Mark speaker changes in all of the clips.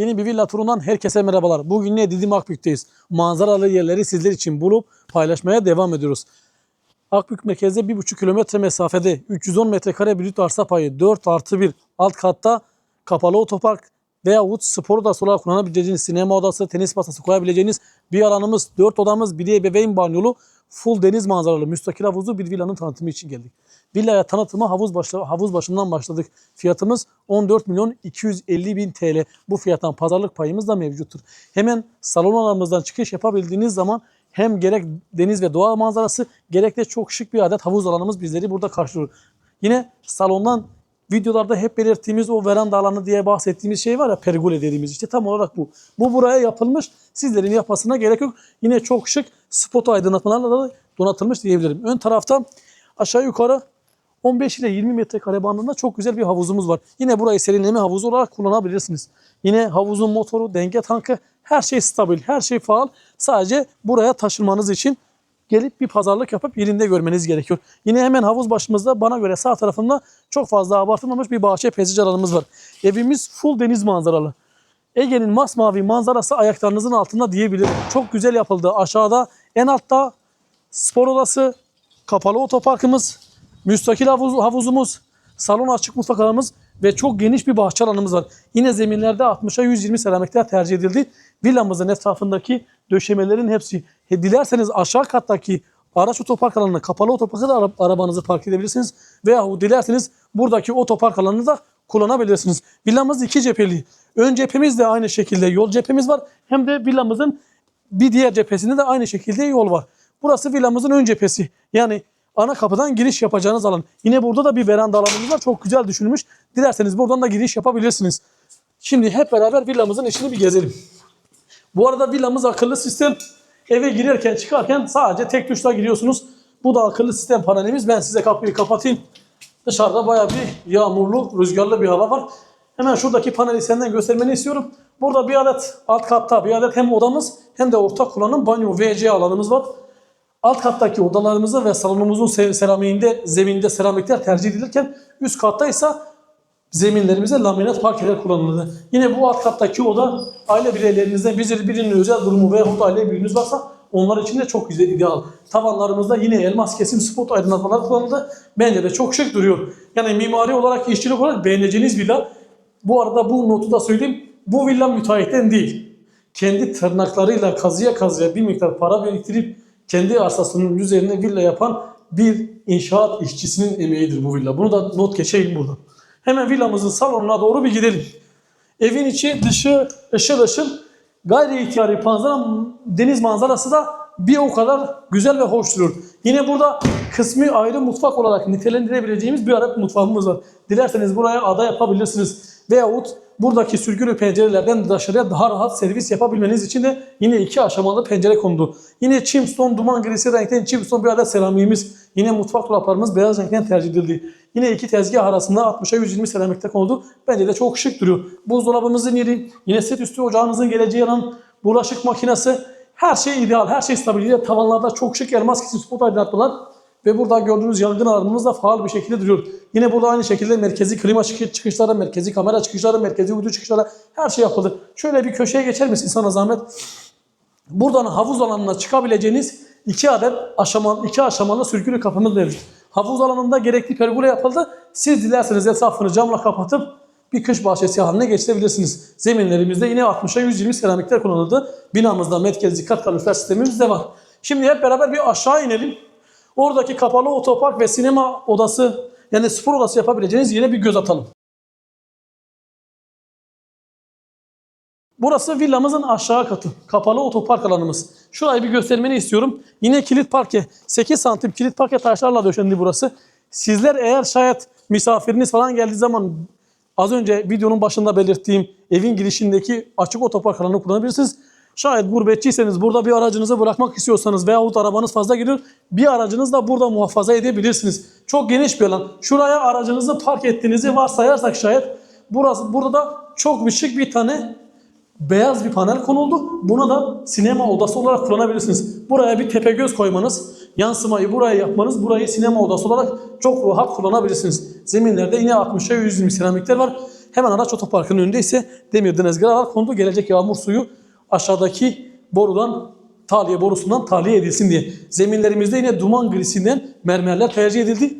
Speaker 1: Yeni bir villa turundan herkese merhabalar. Bugün ne Didim Akbük'teyiz. Manzaralı yerleri sizler için bulup paylaşmaya devam ediyoruz. Akbük merkezde 1,5 kilometre mesafede 310 metrekare brüt arsa payı 4 artı 1 alt katta kapalı otopark veyahut spor odası olarak kullanabileceğiniz sinema odası, tenis masası koyabileceğiniz bir alanımız, 4 odamız, bir de ebeveyn banyolu, full deniz manzaralı, müstakil havuzlu bir villanın tanıtımı için geldik. Villaya tanıtıma havuz, başla, havuz başından başladık. Fiyatımız 14 milyon 250 bin TL. Bu fiyattan pazarlık payımız da mevcuttur. Hemen salon alanımızdan çıkış yapabildiğiniz zaman hem gerek deniz ve doğa manzarası gerek de çok şık bir adet havuz alanımız bizleri burada karşılıyor. Yine salondan videolarda hep belirttiğimiz o veranda alanı diye bahsettiğimiz şey var ya pergole dediğimiz işte tam olarak bu. Bu buraya yapılmış. Sizlerin yapmasına gerek yok. Yine çok şık spot aydınlatmalarla da donatılmış diyebilirim. Ön tarafta aşağı yukarı 15 ile 20 metrekare bandında çok güzel bir havuzumuz var. Yine burayı serinleme havuzu olarak kullanabilirsiniz. Yine havuzun motoru, denge tankı her şey stabil, her şey faal. Sadece buraya taşınmanız için gelip bir pazarlık yapıp yerinde görmeniz gerekiyor. Yine hemen havuz başımızda bana göre sağ tarafında çok fazla abartılmamış bir bahçe peyzaj alanımız var. Evimiz full deniz manzaralı. Ege'nin masmavi manzarası ayaklarınızın altında diyebilirim. Çok güzel yapıldı. Aşağıda en altta spor odası, kapalı otoparkımız, müstakil havuz, havuzumuz, salon açık mutfak alanımız ve çok geniş bir bahçe alanımız var. Yine zeminlerde 60'a 120 seramikler tercih edildi. Villamızın etrafındaki döşemelerin hepsi. He, dilerseniz aşağı kattaki araç otopark alanına kapalı otoparka da ara- arabanızı park edebilirsiniz. Veya dilerseniz buradaki otopark alanını da kullanabilirsiniz. Villamız iki cepheli. Ön cephemiz de aynı şekilde yol cephemiz var. Hem de villamızın bir diğer cephesinde de aynı şekilde yol var. Burası villamızın ön cephesi. Yani ana kapıdan giriş yapacağınız alan. Yine burada da bir veranda alanımız var. Çok güzel düşünülmüş. Dilerseniz buradan da giriş yapabilirsiniz. Şimdi hep beraber villamızın içini bir gezelim. Bu arada villamız akıllı sistem. Eve girerken çıkarken sadece tek tuşla giriyorsunuz. Bu da akıllı sistem panelimiz. Ben size kapıyı kapatayım. Dışarıda bayağı bir yağmurlu, rüzgarlı bir hava var. Hemen şuradaki paneli senden göstermeni istiyorum. Burada bir adet alt katta bir adet hem odamız hem de ortak kullanım banyo WC alanımız var. Alt kattaki odalarımızı ve salonumuzun se- seramiğinde, zeminde seramikler tercih edilirken üst katta ise zeminlerimize laminat parkeler kullanıldı. Yine bu alt kattaki oda aile bireylerinizden bir- birinin özel durumu veya aile büyüğünüz varsa onlar için de çok güzel ideal. Tavanlarımızda yine elmas kesim spot aydınlatmalar kullanıldı. Bence de çok şık duruyor. Yani mimari olarak, işçilik olarak beğeneceğiniz villa. Bu arada bu notu da söyleyeyim. Bu villa müteahhitten değil. Kendi tırnaklarıyla kazıya kazıya bir miktar para biriktirip kendi arsasının üzerine villa yapan bir inşaat işçisinin emeğidir bu villa. Bunu da not geçeyim burada. Hemen villamızın salonuna doğru bir gidelim. Evin içi dışı ışıl ışıl gayri ihtiyari manzara, deniz manzarası da bir o kadar güzel ve hoş duruyor. Yine burada kısmi ayrı mutfak olarak nitelendirebileceğimiz bir adet mutfağımız var. Dilerseniz buraya ada yapabilirsiniz. Veyahut buradaki sürgülü pencerelerden dışarıya daha rahat servis yapabilmeniz için de yine iki aşamalı pencere kondu. Yine chimstone duman grisi renkten chimstone bir adet seramiğimiz. Yine mutfak dolaplarımız beyaz renkten tercih edildi. Yine iki tezgah arasında 60'a 120 seramikte konuldu. Bence de çok şık duruyor. Buzdolabımızın yeri, yine set üstü ocağınızın geleceği alan, bulaşık makinesi, her şey ideal, her şey stabil. Tavanlarda çok şık elmas kesim spot aydınlatmalar ve burada gördüğünüz yangın alarmımız da faal bir şekilde duruyor. Yine burada aynı şekilde merkezi klima çıkı- çıkışları, merkezi kamera çıkışları, merkezi uydu çıkışları her şey yapıldı. Şöyle bir köşeye geçer misin sana zahmet? Buradan havuz alanına çıkabileceğiniz iki adet aşamalı, iki aşamalı sürgülü kapımız mevcut. Havuz alanında gerekli pergole yapıldı. Siz dilerseniz etrafını camla kapatıp bir kış bahçesi haline geçirebilirsiniz. Zeminlerimizde yine 60'a 120 seramikler kullanıldı. Binamızda merkezi kat kalorifer sistemimiz de var. Şimdi hep beraber bir aşağı inelim. Oradaki kapalı otopark ve sinema odası yani spor odası yapabileceğiniz yere bir göz atalım. Burası villamızın aşağı katı. Kapalı otopark alanımız. Şurayı bir göstermeni istiyorum. Yine kilit parke. 8 santim kilit parke taşlarla döşendi burası. Sizler eğer şayet misafiriniz falan geldiği zaman az önce videonun başında belirttiğim evin girişindeki açık otopark alanını kullanabilirsiniz. Şayet gurbetçiyseniz burada bir aracınızı bırakmak istiyorsanız veyahut arabanız fazla geliyor bir aracınızı da burada muhafaza edebilirsiniz. Çok geniş bir alan. Şuraya aracınızı park ettiğinizi varsayarsak şayet burası burada da çok bir şık bir tane beyaz bir panel konuldu. Buna da sinema odası olarak kullanabilirsiniz. Buraya bir tepe göz koymanız, yansımayı buraya yapmanız, burayı sinema odası olarak çok rahat kullanabilirsiniz. Zeminlerde yine 60'a 120 seramikler var. Hemen araç otoparkının önünde ise demir denizgaralar kondu. Gelecek yağmur suyu aşağıdaki borudan tahliye borusundan tahliye edilsin diye. Zeminlerimizde yine duman grisinden mermerler tercih edildi.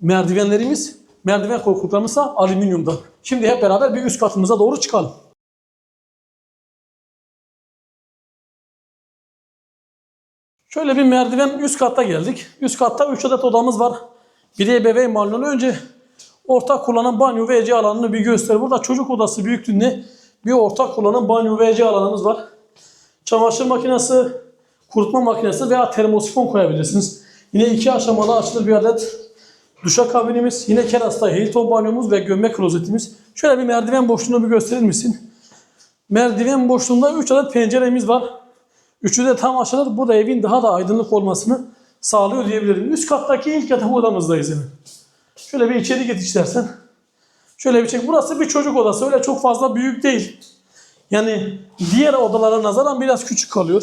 Speaker 1: Merdivenlerimiz, merdiven korkuluklarımız ise alüminyumdan. Şimdi hep beraber bir üst katımıza doğru çıkalım. Şöyle bir merdiven üst katta geldik. Üst katta 3 adet odamız var. Bir ebeveyn banyosu. Önce ortak kullanan banyo ve ece alanını bir göster. Burada çocuk odası büyüklüğünde bir ortak kullanan banyo ve ece alanımız var. Çamaşır makinesi, kurutma makinesi veya termosifon koyabilirsiniz. Yine iki aşamalı açılır bir adet duşa kabinimiz. Yine kerasta Hilton banyomuz ve gömme klozetimiz. Şöyle bir merdiven boşluğunu bir gösterir misin? Merdiven boşluğunda 3 adet penceremiz var. Üçü de tam aşağıda. Bu da evin daha da aydınlık olmasını sağlıyor diyebilirim. Üst kattaki ilk yatak odamızdayız yani. Şöyle bir içeri git istersen. Şöyle bir çek. Burası bir çocuk odası. Öyle çok fazla büyük değil. Yani diğer odalara nazaran biraz küçük kalıyor.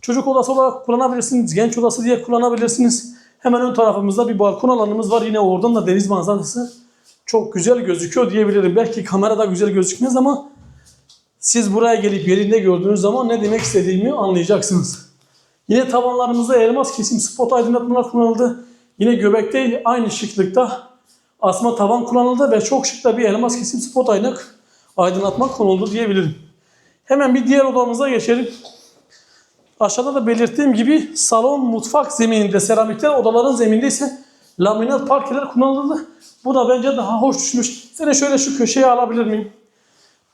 Speaker 1: Çocuk odası olarak kullanabilirsiniz. Genç odası diye kullanabilirsiniz. Hemen ön tarafımızda bir balkon alanımız var. Yine oradan da deniz manzarası çok güzel gözüküyor diyebilirim. Belki kamerada güzel gözükmez ama siz buraya gelip yerinde gördüğünüz zaman ne demek istediğimi anlayacaksınız. Yine tavanlarımızda elmas kesim spot aydınlatmalar kullanıldı. Yine göbekte aynı şıklıkta asma tavan kullanıldı ve çok şık da bir elmas kesim spot aynak aydınlatma konuldu diyebilirim. Hemen bir diğer odamıza geçelim. Aşağıda da belirttiğim gibi salon mutfak zemininde seramikler, odaların zeminde ise laminat parkeler kullanıldı. Bu da bence daha hoş düşmüş. Seni şöyle şu köşeye alabilir miyim?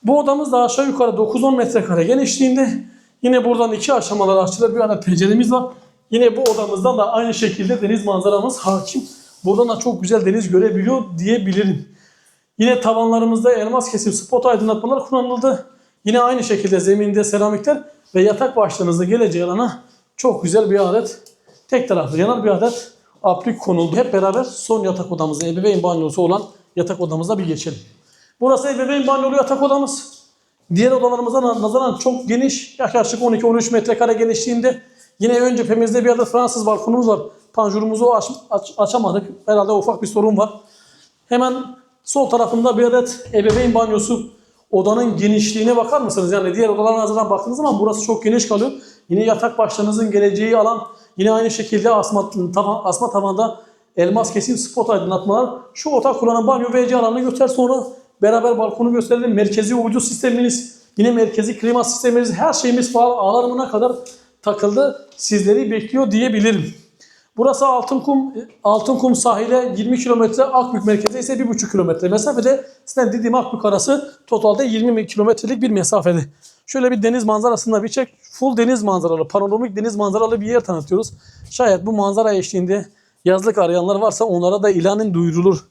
Speaker 1: Bu odamız da aşağı yukarı 9-10 metrekare genişliğinde. Yine buradan iki aşamalı açılır bir adet penceremiz var. Yine bu odamızdan da aynı şekilde deniz manzaramız hakim. Buradan da çok güzel deniz görebiliyor diyebilirim. Yine tavanlarımızda elmas kesim spot aydınlatmalar kullanıldı. Yine aynı şekilde zeminde seramikler ve yatak başlığınızda geleceği alana çok güzel bir adet tek taraflı yanar bir adet aplik konuldu. Hep beraber son yatak odamıza ebeveyn banyosu olan yatak odamıza bir geçelim. Burası ebeveyn banyolu yatak odamız. Diğer odalarımıza nazaran çok geniş, yaklaşık 12-13 metrekare genişliğinde. Yine ön cephemizde bir adet Fransız balkonumuz var. Panjurumuzu aç, aç- açamadık. Herhalde ufak bir sorun var. Hemen sol tarafında bir adet ebeveyn banyosu. Odanın genişliğine bakar mısınız? Yani diğer odalara nazaran baktığınız zaman burası çok geniş kalıyor. Yine yatak başlarınızın geleceği alan yine aynı şekilde asma, tavan, asma tavanda elmas kesim spot aydınlatmalar. Şu otak kullanan banyo ve alanını göster sonra beraber balkonu gösterelim. Merkezi uydu sisteminiz, yine merkezi klima sisteminiz, her şeyimiz falan alarmına kadar takıldı. Sizleri bekliyor diyebilirim. Burası Altınkum, Altınkum sahile 20 kilometre, Akbük merkeze ise 1,5 kilometre mesafede. Sizden Didim Akbük arası totalde 20 kilometrelik bir mesafede. Şöyle bir deniz manzarasında bir çek. Full deniz manzaralı, panoramik deniz manzaralı bir yer tanıtıyoruz. Şayet bu manzara eşliğinde yazlık arayanlar varsa onlara da ilanın duyurulur.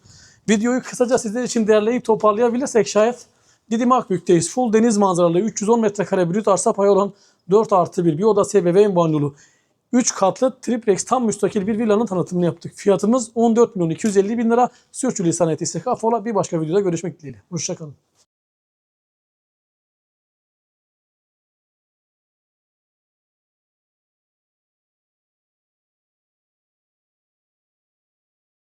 Speaker 1: Videoyu kısaca sizler için derleyip toparlayabilirsek şayet Didim Akbük'teyiz. Full deniz manzaralı 310 metrekare brüt arsa payı olan 4 artı 1 bir odası ebeveyn banyolu 3 katlı triplex tam müstakil bir villanın tanıtımını yaptık. Fiyatımız 14 milyon 250 bin lira. Sürçülisan ettiysek affola bir başka videoda görüşmek dileğiyle. Hoşçakalın.